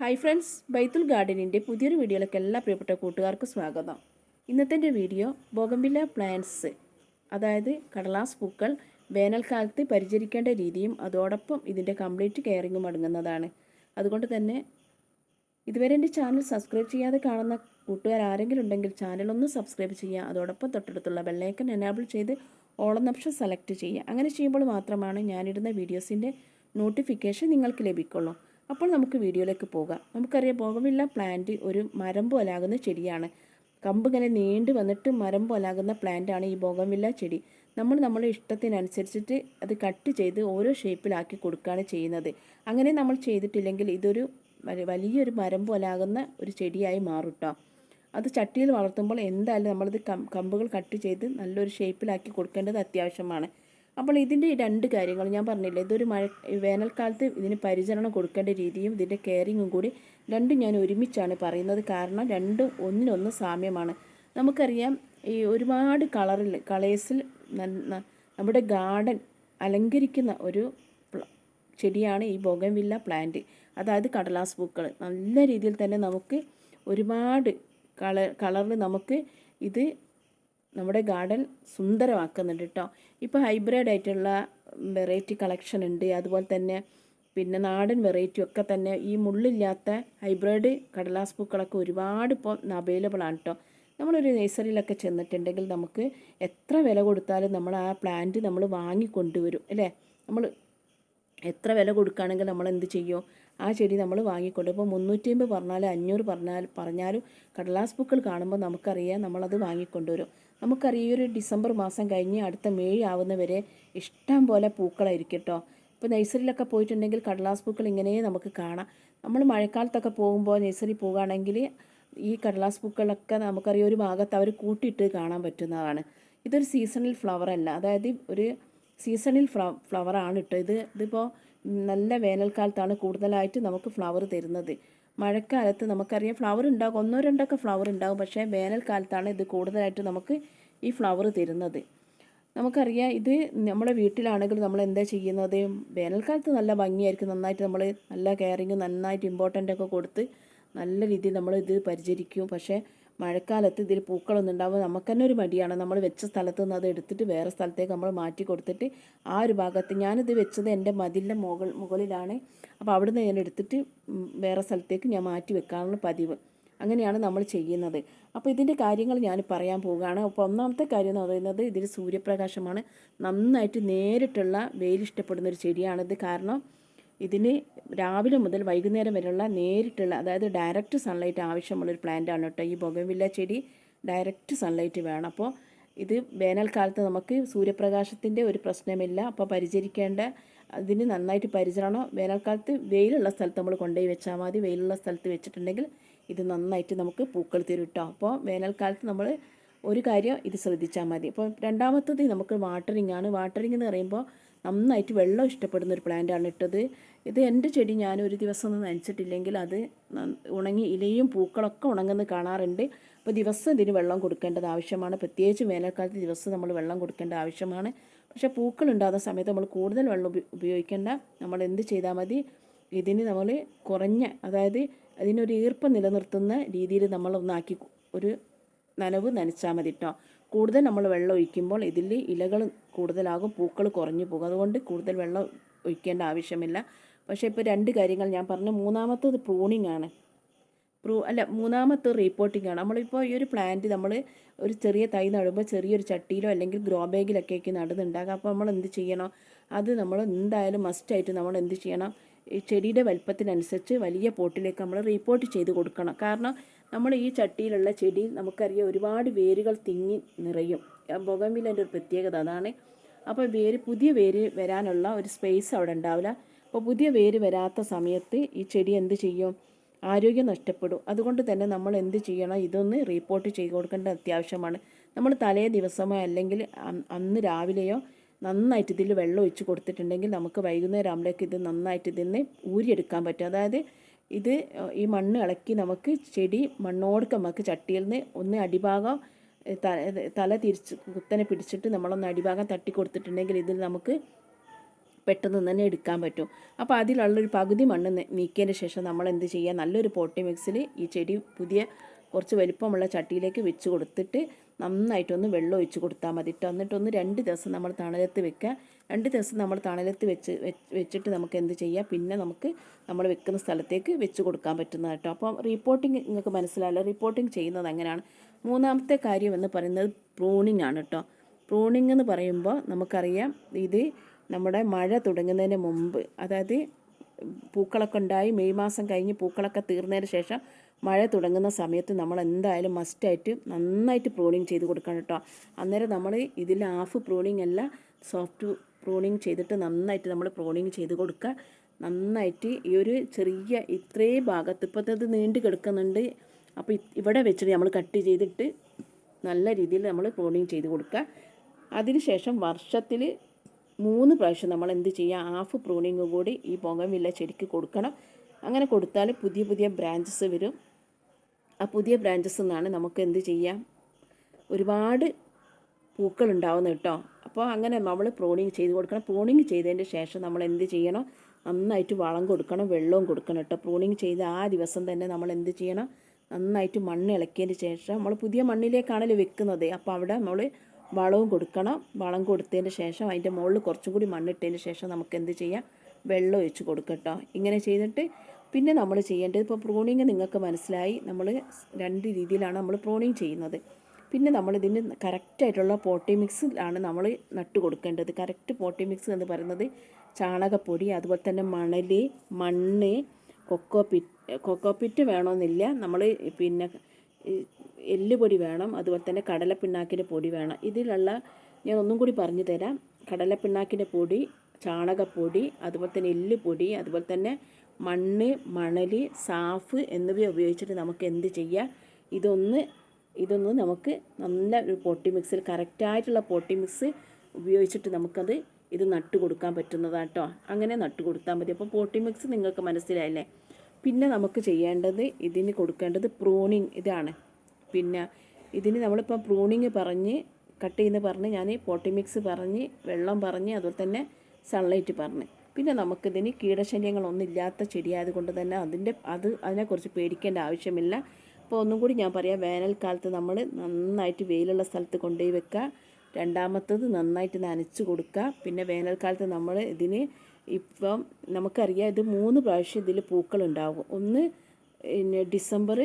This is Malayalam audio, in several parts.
ഹായ് ഫ്രണ്ട്സ് ബൈത്തുൽ ഗാർഡനിന്റെ പുതിയൊരു വീഡിയോയിലേക്ക് എല്ലാ പ്രിയപ്പെട്ട കൂട്ടുകാർക്കും സ്വാഗതം. ഇന്നത്തെ വീഡിയോ ബോഗംബില്ല പ്ലാന്റ്സ് അതായത് കടലാസ് പൂക്കൾ വേനൽക്കാലത്ത് പരിചരിക്കേണ്ട രീതിയും അതോടൊപ്പം ഇതിന്റെ കംപ്ലീറ്റ് കെയറിങ്ങും അടങ്ങുന്നതാണ്. അതുകൊണ്ട് തന്നെ ഇതുവരെ എന്റെ ചാനൽ സബ്സ്ക്രൈബ് ചെയ്യാതെ കാണുന്ന കൂട്ടുകാർ ആരെങ്കിലും ഉണ്ടെങ്കിൽ ചാനൽ ഒന്ന് സബ്സ്ക്രൈബ് ചെയ്യുക. അതോടൊപ്പം തൊട്ടടുത്തുള്ള ബെല്ലൈക്കൻ എനാബിൾ ചെയ്ത് ഓളം ഓപ്ഷൻ സെലക്ട് ചെയ്യുക. അങ്ങനെ ചെയ്യുമ്പോൾ മാത്രമാണ് ഞാനിടുന്ന വീഡിയോസിന്റെ നോട്ടിഫിക്കേഷൻ നിങ്ങൾക്ക് ലഭിക്കുള്ളൂ. അപ്പോൾ നമുക്ക് വീഡിയോയിലേക്ക് പോകാം. നമുക്കറിയാം ബോഗമില്ല പ്ലാന്റ് ഒരു മരം പോലാകുന്ന ചെടിയാണ്. കമ്പ് ഇങ്ങനെ നീണ്ടു വന്നിട്ട് മരം പോലാകുന്ന പ്ലാന്റാണ് ഈ ബോഗമില്ല ചെടി. നമ്മൾ നമ്മുടെ ഇഷ്ടത്തിനനുസരിച്ചിട്ട് അത് കട്ട് ചെയ്ത് ഓരോ ഷേപ്പിലാക്കി കൊടുക്കുകയാണ് ചെയ്യുന്നത്. അങ്ങനെ നമ്മൾ ചെയ്തിട്ടില്ലെങ്കിൽ ഇതൊരു വലിയൊരു മരം പോലാകുന്ന ഒരു ചെടിയായി മാറും അത് ചട്ടിയിൽ വളർത്തുമ്പോൾ എന്തായാലും നമ്മളത് കമ്പുകൾ കട്ട് ചെയ്ത് നല്ലൊരു ഷേപ്പിലാക്കി കൊടുക്കേണ്ടത് അത്യാവശ്യമാണ്. അപ്പോൾ ഇതിന്റെ രണ്ട് കാര്യങ്ങൾ ഞാൻ പറഞ്ഞില്ല ഇതൊരു മഴ വേനൽക്കാലത്ത് ഇതിന് പരിചരണം കൊടുക്കേണ്ട രീതിയും ഇതിന്റെ കെയറിങ്ങും കൂടി രണ്ടും ഞാൻ ഒരുമിച്ചാണ് പറയുന്നത്. കാരണം രണ്ടും ഒന്നിനൊന്ന് സാമ്യമാണ്. നമുക്കറിയാം ഈ ഒരുപാട് കളറിൽ കളേഴ്സിൽ നമ്മുടെ ഗാർഡൻ അലങ്കരിക്കുന്ന ഒരു ചെടിയാണ് ഈ ബൊഗൻവില്ല പ്ലാന്റ്. അതായത് കടലാസ് പൂക്കൾ. നല്ല രീതിയിൽ തന്നെ നമുക്ക് ഒരുപാട് കളർ കളറിൽ നമുക്ക് ഇത് നമ്മുടെ ഗാർഡൻ സുന്ദരമാക്കുന്നുണ്ട് കേട്ടോ. ഇപ്പോൾ ഹൈബ്രിഡ് ആയിട്ടുള്ള വെറൈറ്റി കളക്ഷൻ ഉണ്ട്. അതുപോലെ തന്നെ പിന്നെ നാടൻ വെറൈറ്റി ഒക്കെ തന്നെ ഈ മുള്ളില്ലാത്ത ഹൈബ്രിഡ് കടലാസ് പൂക്കളൊക്കെ ഒരുപാട് ഇപ്പോൾ അവൈലബിൾ ആണ് കേട്ടോ. നമ്മളൊരു നഴ്സറിയിലൊക്കെ ചെന്നിട്ടുണ്ടെങ്കിൽ നമുക്ക് എത്ര വില കൊടുത്താലും നമ്മൾ ആ പ്ലാന്റ് നമ്മൾ വാങ്ങിക്കൊണ്ടുവരും അല്ലേ? നമ്മൾ എത്ര വില കൊടുക്കുകയാണെങ്കിൽ നമ്മൾ എന്ത് ചെയ്യും? ആ ചെടി നമ്മൾ വാങ്ങിക്കൊണ്ട് ഇപ്പോൾ മുന്നൂറ്റി അമ്പത് പറഞ്ഞാലും അഞ്ഞൂറ് പറഞ്ഞാൽ പറഞ്ഞാലും കടലാസ് പൂക്കൾ കാണുമ്പോൾ നമുക്കറിയാം നമ്മളത് വാങ്ങിക്കൊണ്ടുവരും. നമുക്കറിയാം ഈ ഒരു ഡിസംബർ മാസം കഴിഞ്ഞ് അടുത്ത മേ ആവുന്നവരെ ഇഷ്ടം പോലെ പൂക്കളായിരിക്കും കേട്ടോ ഇപ്പോൾ നഴ്സറിയിലൊക്കെ പോയിട്ടുണ്ടെങ്കിൽ കടലാസ് പൂക്കൾ ഇങ്ങനെ നമുക്ക് കാണാം. നമ്മൾ മഴക്കാലത്തൊക്കെ പോകുമ്പോൾ നഴ്സറി പോകുകയാണെങ്കിൽ ഈ കടലാസ് പൂക്കളൊക്കെ നമുക്കറിയാം ഒരു ഭാഗത്ത് അവർ കൂട്ടിയിട്ട് കാണാൻ പറ്റുന്നതാണ്. ഇതൊരു സീസണൽ ഫ്ലവർ അല്ല. അതായത് ഒരു സീസണിൽ ഫ്ല ഫ്ലവറാണ് കേട്ടോ ഇത്. ഇതിപ്പോൾ നല്ല വേനൽക്കാലത്താണ് കൂടുതലായിട്ട് നമുക്ക് ഫ്ലവർ തരുന്നത്. മഴക്കാലത്ത് നമുക്കറിയാം ഫ്ലവർ ഉണ്ടാകും. ഒന്നോ രണ്ടൊക്കെ ഫ്ലവർ ഉണ്ടാകും. പക്ഷേ വേനൽക്കാലത്താണ് ഇത് കൂടുതലായിട്ട് നമുക്ക് ഈ ഫ്ലവർ തരുന്നത്. നമുക്കറിയാം ഇത് നമ്മുടെ വീട്ടിലാണെങ്കിൽ നമ്മൾ എന്താ ചെയ്യുന്നത്? വേനൽക്കാലത്ത് നല്ല ഭംഗിയായിരിക്കും. നന്നായിട്ട് നമ്മൾ നല്ല കെയറിങ് നന്നായിട്ട് ഇമ്പോർട്ടന്റ് ഒക്കെ കൊടുത്ത് നല്ല രീതിയിൽ നമ്മൾ ഇത് പരിചരിക്കും. പക്ഷേ മഴക്കാലത്ത് ഇതിൽ പൂക്കളൊന്നും ഉണ്ടാവുമ്പോൾ നമുക്ക് തന്നെ ഒരു മടിയാണ്. നമ്മൾ വെച്ച സ്ഥലത്ത് നിന്ന് അത് എടുത്തിട്ട് വേറെ സ്ഥലത്തേക്ക് നമ്മൾ മാറ്റി കൊടുത്തിട്ട് ആ ഒരു ഭാഗത്ത് ഞാനിത് വെച്ചത് എന്റെ മതിലിന്റെ മുകൾ മുകളിലാണ്. അപ്പോൾ അവിടുന്ന് ഞാൻ എടുത്തിട്ട് വേറെ സ്ഥലത്തേക്ക് ഞാൻ മാറ്റി വെക്കാനുള്ള പതിവ്. അങ്ങനെയാണ് നമ്മൾ ചെയ്യുന്നത്. അപ്പോൾ ഇതിന്റെ കാര്യങ്ങൾ ഞാൻ പറയാൻ പോവുകയാണ്. അപ്പോൾ ഒന്നാമത്തെ കാര്യം എന്ന് പറയുന്നത് ഇതിൽ സൂര്യപ്രകാശമാണ് നന്നായിട്ട് നേരിട്ടുള്ള വെയിൽ ഇഷ്ടപ്പെടുന്ന ഒരു ചെടിയാണിത്. കാരണം ഇതിന് രാവിലെ മുതൽ വൈകുന്നേരം വരെയുള്ള നേരിട്ടുള്ള അതായത് ഡയറക്റ്റ് സൺലൈറ്റ് ആവശ്യമുള്ളൊരു ആണ് കേട്ടോ. ഈ ബൊഗൻവില്ല ചെടി ഡയറക്റ്റ് സൺലൈറ്റ് വേണം. അപ്പോൾ ഇത് വേനൽക്കാലത്ത് നമുക്ക് സൂര്യപ്രകാശത്തിന്റെ ഒരു പ്രശ്നമില്ല. അപ്പോൾ പരിചരിക്കേണ്ട അതിന് നന്നായിട്ട് പരിചരണം വേനൽക്കാലത്ത് വെയിലുള്ള സ്ഥലത്ത് നമ്മൾ കൊണ്ടുപോയി വെച്ചാൽ മതി. വെയിലുള്ള സ്ഥലത്ത് വെച്ചിട്ടുണ്ടെങ്കിൽ ഇത് നന്നായിട്ട് നമുക്ക് പൂക്കൾ തരും കേട്ടോ. അപ്പോൾ വേനൽക്കാലത്ത് നമ്മൾ ഒരു കാര്യം ഇത് ശ്രദ്ധിച്ചാൽ മതി. അപ്പോൾ രണ്ടാമത്തത് നമുക്ക് വാട്ടറിംഗ് ആണ്. വാട്ടറിംഗ് എന്ന് പറയുമ്പോൾ നന്നായിട്ട് വെള്ളം ഇഷ്ടപ്പെടുന്ന ഒരു പ്ലാന്റ് ആണ് ഇട്ടത്. ഇത് എന്റെ ചെടി ഞാൻ ഒരു ദിവസം ഒന്നും നനച്ചിട്ടില്ലെങ്കിൽ അത് ഉണങ്ങി ഇലയും പൂക്കളൊക്കെ ഉണങ്ങുന്നത് കാണാറുണ്ട്. അപ്പോൾ ദിവസം ഇതിന് വെള്ളം കൊടുക്കേണ്ടത് ആവശ്യമാണ്. പ്രത്യേകിച്ച് വേനൽക്കാലത്ത് ദിവസം നമ്മൾ വെള്ളം കൊടുക്കേണ്ട ആവശ്യമാണ്. പക്ഷേ പൂക്കൾ ഉണ്ടാകുന്ന സമയത്ത് നമ്മൾ കൂടുതൽ വെള്ളം ഉപ- ഉപയോഗിക്കേണ്ട. നമ്മൾ എന്ത് ചെയ്താൽ മതി? ഇതിന് നമ്മൾ കുറഞ്ഞ അതായത് അതിനൊരു ഈർപ്പം നിലനിർത്തുന്ന രീതിയിൽ നമ്മളൊന്നാക്കി ഒരു നനവ് നനച്ചാൽ മതി കേട്ടോ കൂടുതൽ നമ്മൾ വെള്ളം ഒഴിക്കുമ്പോൾ ഇതിൽ ഇലകൾ കൂടുതലാകും പൂക്കൾ കുറഞ്ഞു പോകും. അതുകൊണ്ട് കൂടുതൽ വെള്ളം ഒഴിക്കേണ്ട ആവശ്യമില്ല. പക്ഷേ ഇപ്പോൾ രണ്ട് കാര്യങ്ങൾ ഞാൻ പറഞ്ഞു. മൂന്നാമത്തത് പ്രൂണിംഗ് ആണ്. പ്രൂ അല്ല മൂന്നാമത്തെ റീപ്പോർട്ടിംഗ് ആണ്. നമ്മളിപ്പോൾ ഈ ഒരു പ്ലാന്റ് നമ്മൾ ഒരു ചെറിയ തൈ നടുമ്പോൾ ചെറിയൊരു ചട്ടിയിലോ അല്ലെങ്കിൽ ഗ്രോ ബാഗിലൊക്കെ ആക്കി നടുന്നുണ്ടാകും. അപ്പോൾ നമ്മൾ എന്ത് ചെയ്യണം? അത് നമ്മൾ എന്തായാലും മസ്റ്റായിട്ട് നമ്മൾ എന്ത് ചെയ്യണം? ഈ ചെടിയുടെ വലിപ്പത്തിനനുസരിച്ച് വലിയ പോട്ടിലേക്ക് നമ്മൾ റീപ്പോർട്ട് ചെയ്ത് കൊടുക്കണം. കാരണം നമ്മൾ ഈ ചട്ടിയിലുള്ള ചെടി നമുക്കറിയാം ഒരുപാട് വേരുകൾ തിങ്ങി നിറയും. ബൊഗമിന്റെ ഒരു പ്രത്യേകത അതാണ്. അപ്പോൾ വേര് പുതിയ വേര് വരാനുള്ള ഒരു സ്പേസ് അവിടെ ഉണ്ടാവില്ല. അപ്പോൾ പുതിയ വേര് വരാത്ത സമയത്ത് ഈ ചെടി എന്ത് ചെയ്യും? ആരോഗ്യം നഷ്ടപ്പെടും. അതുകൊണ്ട് തന്നെ നമ്മൾ എന്ത് ചെയ്യണം? ഇതൊന്ന് റിപ്പോർട്ട് ചെയ്ത് കൊടുക്കേണ്ട അത്യാവശ്യമാണ്. നമ്മൾ തലേ ദിവസമോ അല്ലെങ്കിൽ അന്ന് രാവിലെയോ നന്നായിട്ട് ഇതിൽ വെള്ളം ഒഴിച്ച് കൊടുത്തിട്ടുണ്ടെങ്കിൽ നമുക്ക് വൈകുന്നേരം ആകുമ്പോഴേക്ക് ഇത് നന്നായിട്ട് ഇതിന്ന് ഊരിയെടുക്കാൻ പറ്റും. അതായത് ഇത് ഈ മണ്ണ് ഇളക്കി നമുക്ക് ചെടി മണ്ണോടൊക്കെ നമുക്ക് ചട്ടിയിൽ നിന്ന് ഒന്ന് അടിഭാഗം തല തിരിച്ച് കുത്തനെ പിടിച്ചിട്ട് നമ്മളൊന്ന് അടിഭാഗം തട്ടി കൊടുത്തിട്ടുണ്ടെങ്കിൽ ഇതിൽ നമുക്ക് പെട്ടെന്ന് തന്നെ എടുക്കാൻ പറ്റും. അപ്പോൾ അതിലുള്ളൊരു പകുതി മണ്ണ് നീക്കിയതിന് ശേഷം നമ്മൾ എന്ത് ചെയ്യുക നല്ലൊരു പോട്ടി മിക്സിൽ ഈ ചെടി പുതിയ കുറച്ച് വലിപ്പമുള്ള ചട്ടിയിലേക്ക് വെച്ച് കൊടുത്തിട്ട് നന്നായിട്ടൊന്ന് വെള്ളം ഒഴിച്ച് കൊടുത്താൽ മതി. കേട്ടോ എന്നിട്ടൊന്ന് രണ്ട് ദിവസം നമ്മൾ തണലത്ത് വെക്കുക. രണ്ട് ദിവസം നമ്മൾ തണലത്ത് വെച്ച് വെച്ച് വെച്ചിട്ട് നമുക്ക് എന്ത് ചെയ്യാം? പിന്നെ നമുക്ക് നമ്മൾ വെക്കുന്ന സ്ഥലത്തേക്ക് വെച്ച് കൊടുക്കാൻ പറ്റുന്നതായിട്ടോ അപ്പോൾ അപ്പം റിപ്പോർട്ടിങ് നിങ്ങൾക്ക് മനസ്സിലായല്ലോ. റിപ്പോർട്ടിംഗ് ചെയ്യുന്നത് എങ്ങനെയാണ്? മൂന്നാമത്തെ കാര്യം എന്ന് പറയുന്നത് പ്രൂണിംഗ് ആണ് കേട്ടോ. പ്രൂണിംഗ് എന്ന് പറയുമ്പോൾ നമുക്കറിയാം ഇത് നമ്മുടെ മഴ തുടങ്ങുന്നതിന് മുമ്പ് അതായത് പൂക്കളൊക്കെ ഉണ്ടായി മെയ് മാസം കഴിഞ്ഞ് പൂക്കളൊക്കെ തീർന്നതിന് ശേഷം മഴ തുടങ്ങുന്ന സമയത്ത് നമ്മൾ എന്തായാലും മസ്റ്റായിട്ട് നന്നായിട്ട് പ്രൂണിങ് ചെയ്ത് കൊടുക്കണം കേട്ടോ അന്നേരം നമ്മൾ ഇതിൽ ഹാഫ് പ്രൂണിങ് അല്ല സോഫ്റ്റ് പ്രൂണിങ് ചെയ്തിട്ട് നന്നായിട്ട് നമ്മൾ പ്രൂണിങ് ചെയ്ത് കൊടുക്കുക. നന്നായിട്ട് ഈ ഒരു ചെറിയ ഇത്രയും ഭാഗത്ത് ഇപ്പോഴത്തെ ഇത് നീണ്ടു കിടക്കുന്നുണ്ട്. അപ്പോൾ ഇവിടെ വെച്ചിട്ട് നമ്മൾ കട്ട് ചെയ്തിട്ട് നല്ല രീതിയിൽ നമ്മൾ പ്രൂണിങ് ചെയ്ത് കൊടുക്കുക. അതിനുശേഷം വർഷത്തിൽ മൂന്ന് പ്രാവശ്യം നമ്മൾ എന്ത് ചെയ്യുക ഹാഫ് പ്രൂണിങ് കൂടി ഈ പൊങ്ങവില്ല ചെടിക്ക് കൊടുക്കണം. അങ്ങനെ കൊടുത്താൽ പുതിയ പുതിയ ബ്രാഞ്ചസ് വരും. ആ പുതിയ ബ്രാഞ്ചസ് നിന്നാണ് നമുക്ക് എന്ത് ചെയ്യാം? ഒരുപാട് പൂക്കൾ ഉണ്ടാവുന്നത് കേട്ടോ. അപ്പോൾ അങ്ങനെ നമ്മൾ പ്രോണിങ് ചെയ്ത് കൊടുക്കണം. പ്രോണിങ് ചെയ്തതിന്റെ ശേഷം നമ്മൾ എന്ത് ചെയ്യണം? നന്നായിട്ട് വളം കൊടുക്കണം വെള്ളവും കൊടുക്കണം കേട്ടോ. പ്രൂണിങ് ചെയ്ത് ആ ദിവസം തന്നെ നമ്മൾ എന്ത് ചെയ്യണം? നന്നായിട്ട് മണ്ണ് ഇളക്കിയതിന് ശേഷം നമ്മൾ പുതിയ മണ്ണിലേക്കാണല്ലോ വെക്കുന്നത്. അപ്പോൾ അവിടെ നമ്മൾ വളവും കൊടുക്കണം. വളം കൊടുത്തതിന് ശേഷം അതിന്റെ മുകളിൽ കുറച്ചും കൂടി മണ്ണിട്ടതിന് ശേഷം നമുക്ക് എന്ത് ചെയ്യാം? വെള്ളം ഒഴിച്ച് കൊടുക്കട്ടോ ഇങ്ങനെ ചെയ്തിട്ട് പിന്നെ നമ്മൾ ചെയ്യേണ്ടത് ഇപ്പോൾ പ്രൂണിങ് നിങ്ങൾക്ക് മനസ്സിലായി. നമ്മൾ രണ്ട് രീതിയിലാണ് നമ്മൾ പ്രൂണിങ് ചെയ്യുന്നത്. പിന്നെ നമ്മളിതിന് കറക്റ്റായിട്ടുള്ള പോട്ടി മിക്സിലാണ് നമ്മൾ നട്ട് കൊടുക്കേണ്ടത്. കറക്റ്റ് പോട്ടി മിക്സ് എന്ന് പറയുന്നത് ചാണകപ്പൊടി അതുപോലെ തന്നെ മണൽ മണ്ണ് കൊക്കോ പിറ്റ് കൊക്കോ പിറ്റ് വേണമെന്നില്ല. നമ്മൾ പിന്നെ എല്ല് എല്ലുപൊടി വേണം അതുപോലെ തന്നെ കടലപ്പിണ്ണാക്കിന്റെ പൊടി വേണം. ഇതിലുള്ള ഞാൻ ഒന്നും കൂടി പറഞ്ഞു തരാം. കടലപ്പിണ്ണാക്കിന്റെ പൊടി ചാണകപ്പൊടി അതുപോലെ തന്നെ എല്ലുപൊടി അതുപോലെ തന്നെ മണ്ണ് മണൽ സാഫ് എന്നിവ ഉപയോഗിച്ചിട്ട് നമുക്ക് എന്ത് ചെയ്യാം? ഇതൊന്ന് ഇതൊന്ന് നമുക്ക് നല്ല ഒരു പൊട്ടി മിക്സിൽ കറക്റ്റായിട്ടുള്ള പൊട്ടി മിക്സ് ഉപയോഗിച്ചിട്ട് നമുക്കത് ഇത് നട്ട് കൊടുക്കാൻ പറ്റുന്നതാണ് കേട്ടോ അങ്ങനെ നട്ട് കൊടുത്താൽ മതി. അപ്പോൾ പോട്ടി മിക്സ് നിങ്ങൾക്ക് മനസ്സിലായില്ലേ? പിന്നെ നമുക്ക് ചെയ്യേണ്ടത് ഇതിന് കൊടുക്കേണ്ടത് പ്രൂണിങ് ഇതാണ്. പിന്നെ ഇതിന് നമ്മളിപ്പോൾ പ്രൂണിങ് പറഞ്ഞ് കട്ട് ചെയ്യുന്ന പറഞ്ഞ് ഞാൻ പോട്ടി മിക്സ് പറഞ്ഞ് വെള്ളം പറഞ്ഞ് അതുപോലെ തന്നെ സൺലൈറ്റ് പറഞ്ഞ്. പിന്നെ നമുക്കിതിന് കീടശല്യങ്ങളൊന്നും ഇല്ലാത്ത ചെടിയായതുകൊണ്ട് തന്നെ അതിന്റെ അത് അതിനെക്കുറിച്ച് പേടിക്കേണ്ട ആവശ്യമില്ല. അപ്പോൾ ഒന്നും കൂടി ഞാൻ പറയാം വേനൽക്കാലത്ത് നമ്മൾ നന്നായിട്ട് വെയിലുള്ള സ്ഥലത്ത് കൊണ്ടുപോയി വെക്കുക. രണ്ടാമത്തത് നന്നായിട്ട് നനച്ച് കൊടുക്കുക. പിന്നെ വേനൽക്കാലത്ത് നമ്മൾ ഇതിന് ഇപ്പം നമുക്കറിയാം ഇത് മൂന്ന് പ്രാവശ്യം ഇതിൽ പൂക്കളുണ്ടാകും. ഒന്ന് പിന്നെ ഡിസംബർ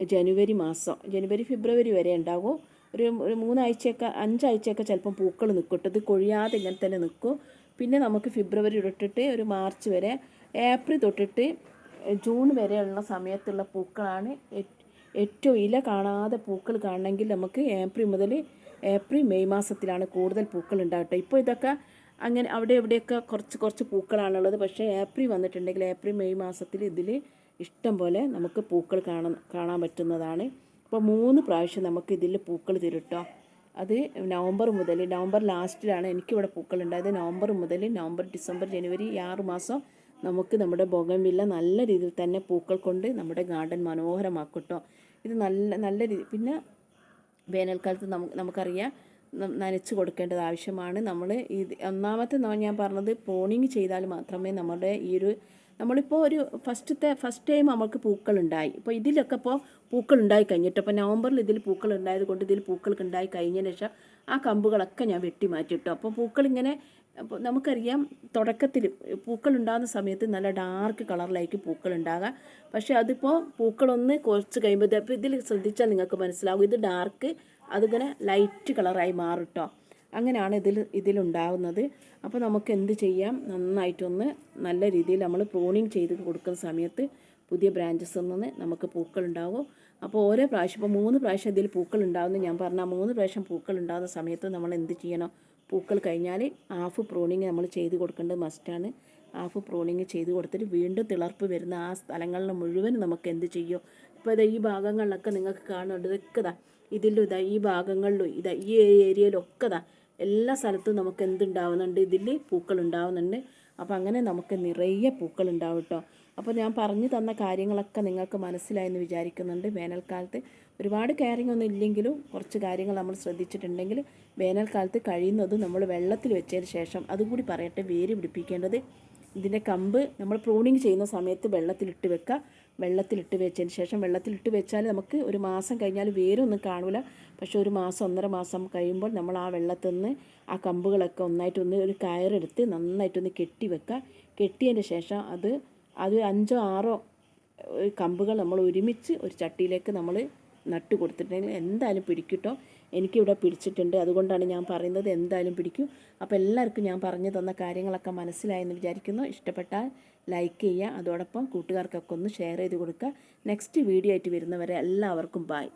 ജനുവരി മാസം ജനുവരി ഫെബ്രുവരി വരെ ഉണ്ടാകും. ഒരു ഒരു മൂന്നാഴ്ചയൊക്കെ അഞ്ചാഴ്ചയൊക്കെ ചിലപ്പം പൂക്കൾ നിൽക്കും. ഇത് കൊഴിയാതെ ഇങ്ങനെ തന്നെ നിൽക്കും. പിന്നെ നമുക്ക് ഫെബ്രുവരി തൊട്ടിട്ട് ഒരു മാർച്ച് വരെ ഏപ്രിൽ തൊട്ടിട്ട് ജൂൺ വരെയുള്ള സമയത്തുള്ള പൂക്കളാണ് ഏറ്റ്- ഏറ്റവും ഇല കാണാതെ പൂക്കൾ കാണണമെങ്കിൽ നമുക്ക് ഏപ്രിൽ മുതൽ ഏപ്രിൽ മെയ് മാസത്തിലാണ് കൂടുതൽ പൂക്കൾ ഉണ്ടാകട്ടെ. ഇപ്പോൾ ഇതൊക്കെ അങ്ങനെ അവിടെ എവിടെയൊക്കെ കുറച്ച് കുറച്ച് പൂക്കളാണുള്ളത്. പക്ഷേ ഏപ്രിൽ വന്നിട്ടുണ്ടെങ്കിൽ ഏപ്രിൽ മെയ് മാസത്തിൽ ഇതിൽ ഇഷ്ടം പോലെ നമുക്ക് പൂക്കൾ കാണാൻ കാണാൻ പറ്റുന്നതാണ്. അപ്പോൾ മൂന്ന് പ്രാവശ്യം നമുക്ക് ഇതിൽ പൂക്കൾ തരും കേട്ടോ അത് നവംബർ മുതൽ നവംബർ ലാസ്റ്റിലാണ് എനിക്കിവിടെ പൂക്കൾ ഉണ്ടായത് നവംബർ മുതൽ നവംബർ ഡിസംബർ ജനുവരി ഈ ആറ് മാസം നമുക്ക് നമ്മുടെ ബോഗംവില്ല നല്ല രീതിയിൽ തന്നെ പൂക്കൾ കൊണ്ട് നമ്മുടെ ഗാർഡൻ മനോഹരമാക്കട്ടോ. ഇത് നല്ല നല്ല രീതി പിന്നെ വേനൽക്കാലത്ത് നമുക്ക് നമുക്കറിയാം നനച്ച് കൊടുക്കേണ്ടത് ആവശ്യമാണ്. നമ്മൾ ഇത് ഒന്നാമത്തെ ഞാൻ പറഞ്ഞത് പ്രോണിങ് ചെയ്താൽ മാത്രമേ നമ്മുടെ ഈ ഒരു നമ്മളിപ്പോൾ ഒരു ഫസ്റ്റത്തെ ഫസ്റ്റ് ടൈം നമുക്ക് പൂക്കൾ ഉണ്ടായി ഇപ്പോൾ ഇതിലൊക്കെ ഇപ്പോൾ പൂക്കൾ ഉണ്ടായി കഴിഞ്ഞിട്ട്. അപ്പോൾ നവംബറിൽ ഇതിൽ പൂക്കൾ ഉണ്ടായത് കൊണ്ട് ഇതിൽ പൂക്കൾ ഉണ്ടായി കഴിഞ്ഞതിന് ശേഷം ആ കമ്പുകളൊക്കെ ഞാൻ വെട്ടി മാറ്റിയിട്ടു അപ്പോൾ പൂക്കൾ ഇങ്ങനെ അപ്പോൾ നമുക്കറിയാം തുടക്കത്തിൽ പൂക്കൾ ഉണ്ടാകുന്ന സമയത്ത് നല്ല ഡാർക്ക് കളറിലായിരിക്കും പൂക്കൾ ഉണ്ടാകുക പക്ഷേ അതിപ്പോൾ പൂക്കളൊന്ന് കുറച്ച് കഴിയുമ്പോൾ അപ്പോൾ ഇതിൽ ശ്രദ്ധിച്ചാൽ നിങ്ങൾക്ക് മനസ്സിലാകും. ഇത് ഡാർക്ക് അതിങ്ങനെ ലൈറ്റ് കളറായി മാറും അങ്ങനെയാണ് ഇതിൽ ഇതിലുണ്ടാവുന്നത് അപ്പോൾ നമുക്ക് എന്ത് ചെയ്യാം? നന്നായിട്ടൊന്ന് നല്ല രീതിയിൽ നമ്മൾ പ്രൂണിങ് ചെയ്ത് കൊടുക്കുന്ന സമയത്ത് പുതിയ ബ്രാഞ്ചസ് നിന്ന് നമുക്ക് പൂക്കൾ ഉണ്ടാവും. അപ്പോൾ ഓരോ പ്രാവശ്യം ഇപ്പോൾ മൂന്ന് പ്രാവശ്യം ഇതിൽ പൂക്കൾ ഉണ്ടാവുന്ന. ഞാൻ പറഞ്ഞാൽ മൂന്ന് പ്രാവശ്യം പൂക്കൾ ഉണ്ടാകുന്ന സമയത്ത് നമ്മൾ എന്ത് ചെയ്യണം? പൂക്കൾ കഴിഞ്ഞാൽ ഹാഫ് പ്രൂണിങ് നമ്മൾ ചെയ്ത് കൊടുക്കേണ്ടത് മസ്റ്റാണ് ഹാഫ് പ്രൂണിങ് ചെയ്ത് കൊടുത്തിട്ട് വീണ്ടും തിളർപ്പ് വരുന്ന ആ സ്ഥലങ്ങളിൽ മുഴുവൻ നമുക്ക് എന്ത് ചെയ്യും? ഇപ്പോൾ ഇതാ ഈ ഭാഗങ്ങളിലൊക്കെ നിങ്ങൾക്ക് കാണുന്നുണ്ട്. ഇതൊക്കെ ഇതാ ഇതിലും ഇതാ ഈ ഭാഗങ്ങളിലും ഇതാ ഈ ഏരിയയിലൊക്കെ ഇതാ എല്ലാ സ്ഥലത്തും നമുക്ക് എന്തുണ്ടാവുന്നുണ്ട്? ഇതിൽ പൂക്കൾ ഉണ്ടാവുന്നുണ്ട്. അപ്പോൾ അങ്ങനെ നമുക്ക് നിറയെ പൂക്കൾ ഉണ്ടാവും കേട്ടോ. അപ്പോൾ ഞാൻ പറഞ്ഞു തന്ന കാര്യങ്ങളൊക്കെ നിങ്ങൾക്ക് മനസ്സിലായെന്ന് വിചാരിക്കുന്നുണ്ട്. വേനൽക്കാലത്ത് ഒരുപാട് കെയറിംഗ് ഒന്നും ഇല്ലെങ്കിലും കുറച്ച് കാര്യങ്ങൾ നമ്മൾ ശ്രദ്ധിച്ചിട്ടുണ്ടെങ്കിൽ വേനൽക്കാലത്ത് കഴിയുന്നത് നമ്മൾ വെള്ളത്തിൽ വെച്ചതിന് ശേഷം അതുകൂടി പറയട്ടെ വേര് പിടിപ്പിക്കേണ്ടത്. ഇതിന്റെ കമ്പ് നമ്മൾ പ്രൂണിങ് ചെയ്യുന്ന സമയത്ത് വെള്ളത്തിലിട്ട് വെക്കുക. വെള്ളത്തിലിട്ട് വെച്ചതിന് ശേഷം വെള്ളത്തിലിട്ട് വെച്ചാൽ നമുക്ക് ഒരു മാസം കഴിഞ്ഞാൽ വേരൊന്നും കാണില്ല പക്ഷേ ഒരു മാസം ഒന്നര മാസം കഴിയുമ്പോൾ നമ്മൾ ആ വെള്ളത്തിൽ നിന്ന് ആ കമ്പുകളൊക്കെ ഒന്നായിട്ടൊന്ന് ഒരു കയറെടുത്ത് നന്നായിട്ടൊന്ന് കെട്ടി വെക്കുക. കെട്ടിയതിന് ശേഷം അത് അത് അഞ്ചോ ആറോ കമ്പുകൾ നമ്മൾ ഒരുമിച്ച് ഒരു ചട്ടിയിലേക്ക് നമ്മൾ നട്ട് കൊടുത്തിട്ടുണ്ടെങ്കിൽ എന്തായാലും പിടിക്കിട്ടോ. എനിക്കിവിടെ പിടിച്ചിട്ടുണ്ട്. അതുകൊണ്ടാണ് ഞാൻ പറയുന്നത് എന്തായാലും പിടിക്കും. അപ്പോൾ എല്ലാവർക്കും ഞാൻ പറഞ്ഞു തന്ന കാര്യങ്ങളൊക്കെ മനസ്സിലായെന്ന് വിചാരിക്കുന്നു. ഇഷ്ടപ്പെട്ടാൽ ലൈക്ക് ചെയ്യുക. അതോടൊപ്പം കൂട്ടുകാർക്കൊക്കെ ഒന്ന് ഷെയർ ചെയ്ത് കൊടുക്കുക. നെക്സ്റ്റ് വീഡിയോ ആയിട്ട് വരുന്നവരെ എല്ലാവർക്കും ബായ്